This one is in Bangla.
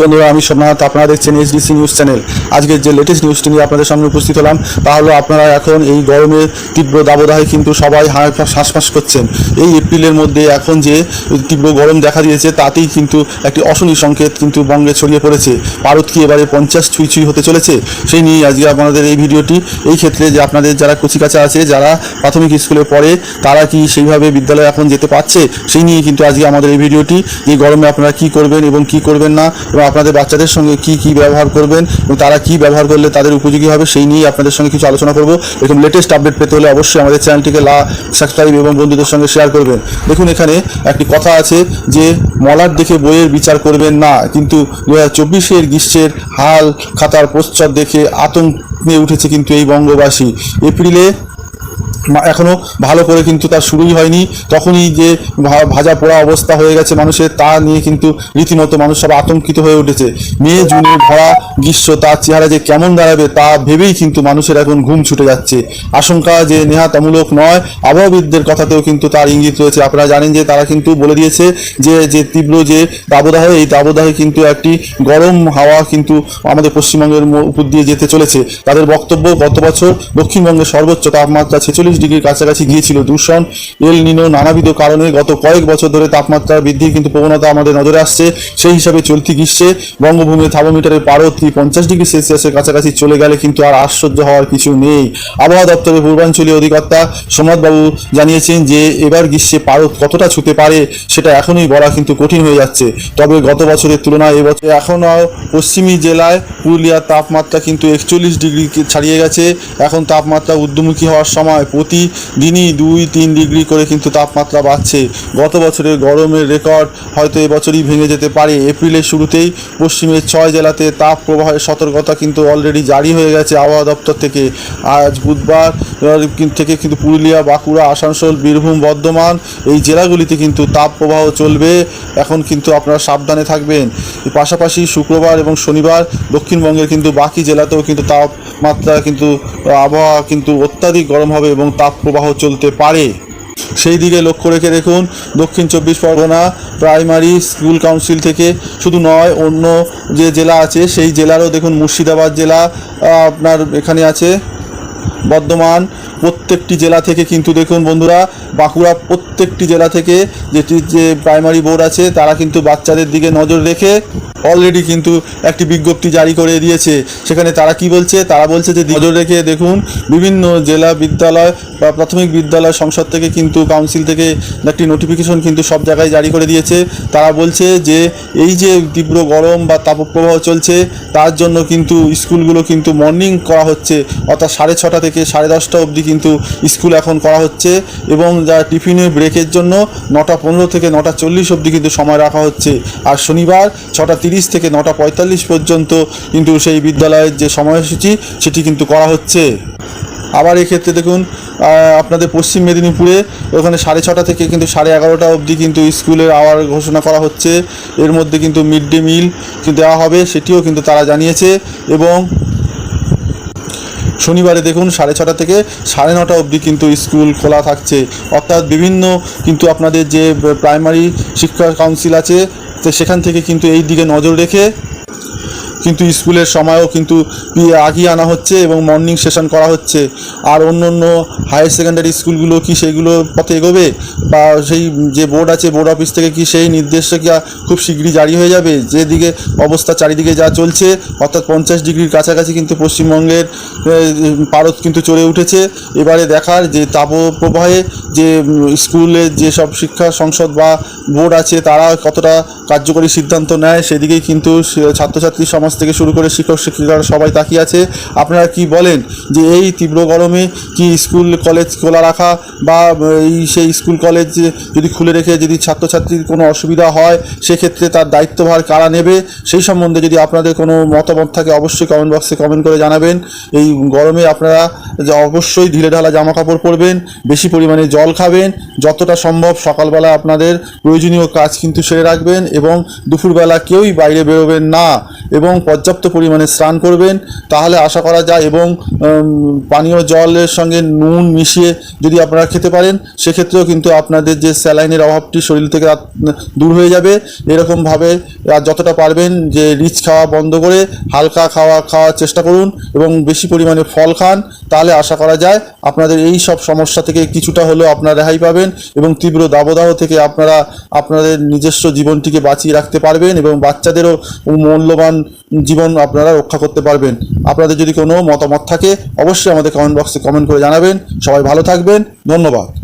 বন্ধুরা, আমি সোমনাথ, আপনারা দেখছেন এইচডিসি নিউজ চ্যানেল আজকের যে লেটেস্ট নিউজটি নিয়ে আপনাদের সামনে উপস্থিত হলাম তা হলো আপনারা এখন এই গরমের তীব্র দাবদাহে কিন্তু সবাই শ্বাসফাস করছেন। এই এপ্রিলের মধ্যে এখন যে তীব্র গরম দেখা দিয়েছে, তাতেই কিন্তু একটি অশনি সংকেত কিন্তু বঙ্গে ছড়িয়ে পড়েছে। ভারত কি এবারে পঞ্চাশ ছুঁই ছুঁই হতে চলেছে? সেই নিয়ে আজকে আপনাদের এই ভিডিওটি। এই ক্ষেত্রে যে আপনাদের যারা কচিকাচা আছে, যারা প্রাথমিক স্কুলে পড়ে, তারা কি সেইভাবে বিদ্যালয়ে এখন যেতে পারছে? সেই নিয়ে কিন্তু আজকে আমাদের এই ভিডিওটি। এই গরমে আপনারা কি করবেন এবং কি করবেন না, এবং আপনাদের বাচ্চাদের সঙ্গে কি কি ব্যবহার করবেন এবং তারা কি ব্যবহার করলে তাদের উপযোগী হবে, সেই নিয়ে আপনাদের সঙ্গে কিছু আলোচনা করব। এরকম লেটেস্ট আপডেট পেতে হলে অবশ্যই আমাদের চ্যানেলটিকে লা সাবস্ক্রাইব এবং বন্ধুদের সঙ্গে শেয়ার করবেন। দেখুন, এখানে একটি কথা আছে যে মলার দেখে বইয়ের বিচার করবেন না, কিন্তু দু হাজার চব্বিশের গ্রীষ্মের হাল খাতার প্রচ্ছদ দেখে আতঙ্কে উঠেছে কিন্তু এই বঙ্গবাসী। এপ্রিলে মা- এখনও ভালো করে কিন্তু তার শুরুই হয়নি। তখনই যে ভাজা পোড়া অবস্থা হয়ে গেছে মানুষের, তা নিয়ে কিন্তু রীতিমতো মানুষ সব আতঙ্কিত হয়ে উঠেছে। মে জুনে ভরা গ্রীষ্ম, তার চেহারা যে কেমন দাঁড়াবে তা ভেবেই কিন্তু মানুষের এখন ঘুম ছুটে যাচ্ছে। আশঙ্কা যে নেহাতামূলক নয় আবহাওয়াবিদদের কথাতেও কিন্তু তার ইঙ্গিত রয়েছে। আপনারা জানেন যে তারা কিন্তু বলে দিয়েছে যে যে তীব্র যে দাবদাহ এই দাবদাহে কিন্তু একটি গরম হাওয়া কিন্তু আমাদের পশ্চিমবঙ্গের উপর দিয়ে যেতে চলেছে। তাদের বক্তব্য গত বছর দক্ষিণবঙ্গের সর্বোচ্চ তাপমাত্রা ছেচল্লিশ ডিগ্রির কাছাকাছি গিয়েছিল দূষণ। এল নিনো নানাবিধ কারণে গত কয়েক বছর ধরে তাপমাত্রা বৃদ্ধির কিন্তু প্রবণতা আমাদের নজরে আসছে। সেই হিসাবে চলতি গ্রীষ্মে বঙ্গভূমির থার্মোমিটারের পারদ পঞ্চাশ ডিগ্রি সেলসিয়াসের কাছাকাছি চলে গেলে কিন্তু আর আশ্চর্য হওয়ার কিছু নেই। আবহাওয়া দপ্তরের পূর্বাঞ্চলীয় অধিকর্তা সোমনাথবাবু জানিয়েছেন যে, এবার গ্রীষ্মে পারদ কতটা ছুতে পারে সেটা এখনই বলা কিন্তু কঠিন হয়ে যাচ্ছে। তবে গত বছরের তুলনায় এবছর এখনও পশ্চিমী জেলায় পুরুলিয়ার তাপমাত্রা কিন্তু একচল্লিশ ডিগ্রি ছাড়িয়ে গেছে। এখন তাপমাত্রা ঊর্ধ্বমুখী হওয়ার সময় প্রতিদিনই দুই, তিন ডিগ্রি করে কিন্তু তাপমাত্রা বাড়ছে। গত বছরের গরমের রেকর্ড হয়তো এবছরই ভেঙে যেতে পারে। এপ্রিলের শুরুতেই পশ্চিমের ছয় জেলাতে তাপ প্রবাহের সতর্কতা কিন্তু অলরেডি জারি হয়ে গেছে আবহাওয়া দপ্তর থেকে। আজ বুধবার থেকে কিন্তু পুরুলিয়া, বাঁকুড়া, আসানসোল, বীরভূম, বর্ধমান এই জেলাগুলিতে কিন্তু তাপ প্রবাহ চলবে। এখন কিন্তু আপনারা সাবধানে থাকবেন। পাশাপাশি শুক্রবার এবং শনিবার দক্ষিণবঙ্গের কিন্তু বাকি জেলাতেও কিন্তু তাপমাত্রা কিন্তু, আবহাওয়া কিন্তু অত্যাধিক গরম হবে এবং তাপ প্রবাহ চলতে পারে। সেই দিকে লক্ষ্য রেখে দেখুন, দক্ষিণ চব্বিশ পরগনা প্রাইমারি স্কুল কাউন্সিল থেকে শুধু নয়, অন্য যে জেলা আছে, সেই জেলারও দেখুন মুর্শিদাবাদ জেলা আপনার এখানে আছে। বর্ধমান প্রত্যেকটি জেলা থেকে কিন্তু দেখুন বন্ধুরা, বাঁকুড়া প্রত্যেকটি জেলা থেকে যেটি যে প্রাইমারি বোর্ড আছে, তারা কিন্তু বাচ্চাদের দিকে নজর রেখে অলরেডি কিন্তু একটি বিজ্ঞপ্তি জারি করে দিয়েছে। সেখানে তারা কি বলছে? তারা বলছে যে নজর রেখে দেখুন, বিভিন্ন জেলা বিদ্যালয় বা প্রাথমিক বিদ্যালয় সংসদ থেকে কিন্তু কাউন্সিল থেকে একটি নোটিফিকেশন কিন্তু সব জায়গায় জারি করে দিয়েছে। তারা বলছে যে এই যে তীব্র গরম বা তাপপ্রবাহ চলছে, তার জন্য কিন্তু স্কুলগুলো কিন্তু মর্নিং করা হচ্ছে, অর্থাৎ সাড়ে ছটা থেকে সাড়ে দশটা অবধি কিন্তু স্কুল এখন করা হচ্ছে এবং যা টিফিনে ব্রেকের জন্য নটা পনেরো থেকে নটা চল্লিশ অবধি কিন্তু সময় রাখা হচ্ছে। আর শনিবার ছটা তিরিশ থেকে নটা পঁয়তাল্লিশ পর্যন্ত কিন্তু সেই বিদ্যালয়ের যে সময়সূচি, সেটি কিন্তু করা হচ্ছে। আবার এক্ষেত্রে দেখুন আপনাদের পশ্চিম মেদিনীপুরে ওখানে সাড়ে ছটা থেকে কিন্তু সাড়ে এগারোটা অবধি কিন্তু স্কুলের আওয়ার ঘোষণা করা হচ্ছে। এর মধ্যে কিন্তু মিড ডে মিল দেওয়া হবে, সেটিও কিন্তু তারা জানিয়েছে এবং শনিবারে দেখুন সাড়ে ছটা থেকে সাড়ে নটা অবধি কিন্তু স্কুল খোলা থাকছে। অর্থাৎ বিভিন্ন কিন্তু আপনাদের যে প্রাইমারি শিক্ষা কাউন্সিল আছে, তো সেখান থেকে কিন্তু এই দিকে নজর রেখে কিন্তু স্কুলের সময়ও কিন্তু আগিয়ে আনা হচ্ছে এবং মর্নিং সেশন করা হচ্ছে। আর অন্য অন্য হায়ার সেকেন্ডারি স্কুলগুলো কি সেইগুলো পথে এগোবে? বা সেই যে বোর্ড আছে বোর্ড অফিস থেকে কি সেই নির্দেশিকা খুব শীঘ্রই জারি হয়ে যাবে? যেদিকে অবস্থা চারিদিকে যা চলছে অর্থাৎ পঞ্চাশ ডিগ্রির কাছাকাছি কিন্তু পশ্চিমবঙ্গের পারদ কিন্তু চড়ে উঠেছে। এবারে দেখার যে তাপপ্রবাহে যে উম, স্কুলের যেসব শিক্ষা সংসদ বা বোর্ড আছে তারা কতটা কার্যকরী সিদ্ধান্ত নেয় সেদিকেই কিন্তু সে- ছাত্রছাত্রী সমাজ থেকে শুরু করে শিক্ষক, শিক্ষিকারা সবাই তাকিয়ে আছে। আপনারা কি বলেন যে এই তীব্র গরমে কি স্কুল, কলেজ খোলা রাখা বা এই সেই স্কুল, কলেজ যদি খুলে রেখে যদি ছাত্রছাত্রীর কোনো অসুবিধা হয়, সেক্ষেত্রে তার দায়িত্বভার কারা নেবে? সেই সম্বন্ধে যদি আপনাদের কোনো মতামত থাকে, অবশ্যই কমেন্ট বক্সে কমেন্ট করে জানাবেন। এই গরমে আপনারা অবশ্যই ঢিলে ঢালা জামা কাপড় পরবেন, বেশি পরিমাণে জল খাবেন, যতটা সম্ভব সকালবেলা আপনাদের প্রয়োজনীয় কাজ কিন্তু সেরে রাখবেন এবং দুপুরবেলা কেউই বাইরে বেরোবেন না। এবং পর্যাপ্ত পরিমাণে স্নান করবেন, তাহলে আশা করা যায় এবং পানীয় জলের সঙ্গে নুন মিশিয়ে যদি আপনারা খেতে পারেন, সেক্ষেত্রেও কিন্তু আপনাদের যে স্যালাইনের অভাবটি শরীর থেকে দূর হয়ে যাবে। এরকমভাবে যতটা পারবেন যে রিচ খাওয়া বন্ধ করে হালকা খাওয়া, খাওয়ার চেষ্টা করুন এবং বেশি পরিমাণে ফল খান, তাহলে আশা করা যায় আপনাদের এই সব সমস্যা থেকে কিছুটা হলেও আপনারা রেহাই পাবেন এবং তীব্র দাবদাহ থেকে আপনারা আপনাদের নিজস্ব জীবনটিকে বাঁচিয়ে রাখতে পারবেন এবং বাচ্চাদেরও মূল্যবান জীবন আপনারা রক্ষা করতে পারবেন। আপনাদের যদি কোনো মতামত থাকে, অবশ্যই আমাদের কমেন্ট বক্সে কমেন্ট করে জানাবেন। সবাই ভালো থাকবেন। ধন্যবাদ।